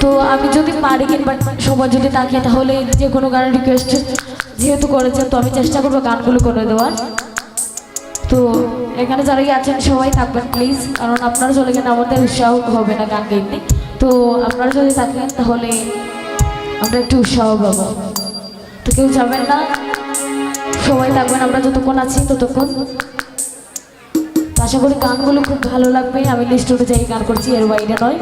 তো আমি যদি পারি কিংবা সবাই যদি থাকে তাহলে যে কোনো গানের রিকোয়েস্ট যেহেতু করেছেন, তো আমি চেষ্টা করব গানগুলো করে দেওয়ার। তো এখানে যারা আছেন, সবাই থাকবেন প্লিজ কারণ আপনারা চলে গেলে আমাদের উৎসাহ হবে না গান গাইতে। তো আপনারা যদি থাকেন, তাহলে আমরা একটু উৎসাহ পাবো। তো কেউ যাবেন না। সবাই থাকবেন, আমরা যতক্ষণ আছি ততক্ষণ। আশা করি গানগুলো খুব ভালো লাগবে। আমি লিস্ট অনুযায়ী গান করছি, এর বাইরে নয়।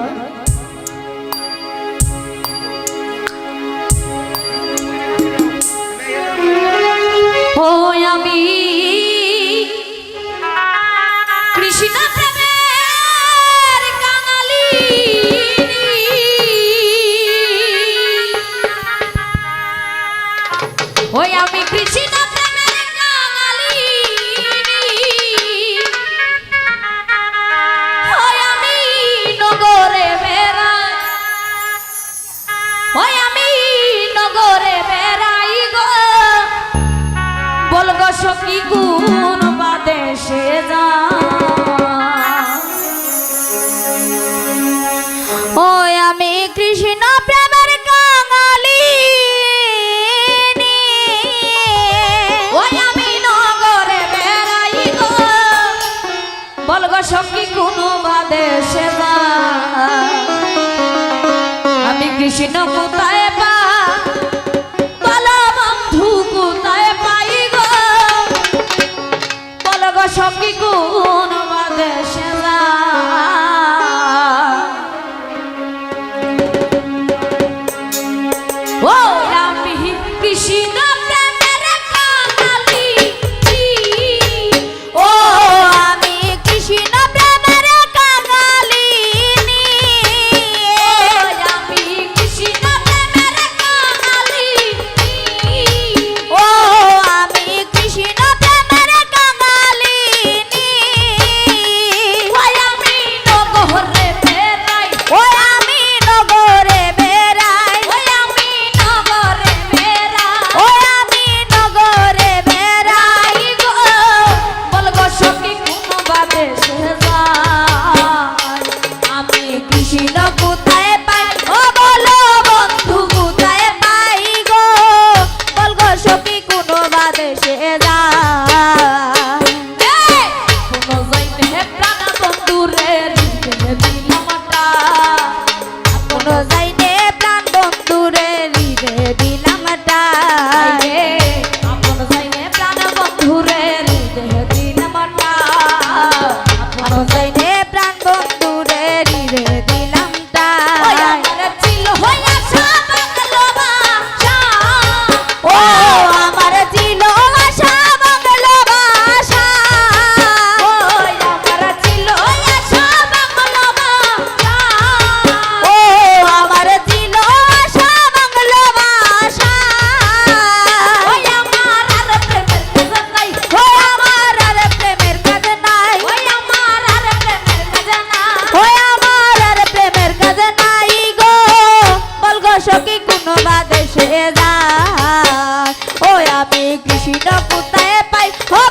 দশকে কোনো বাদে সে যা ও আমি কৃষ্ণ কোথায় পাই। ও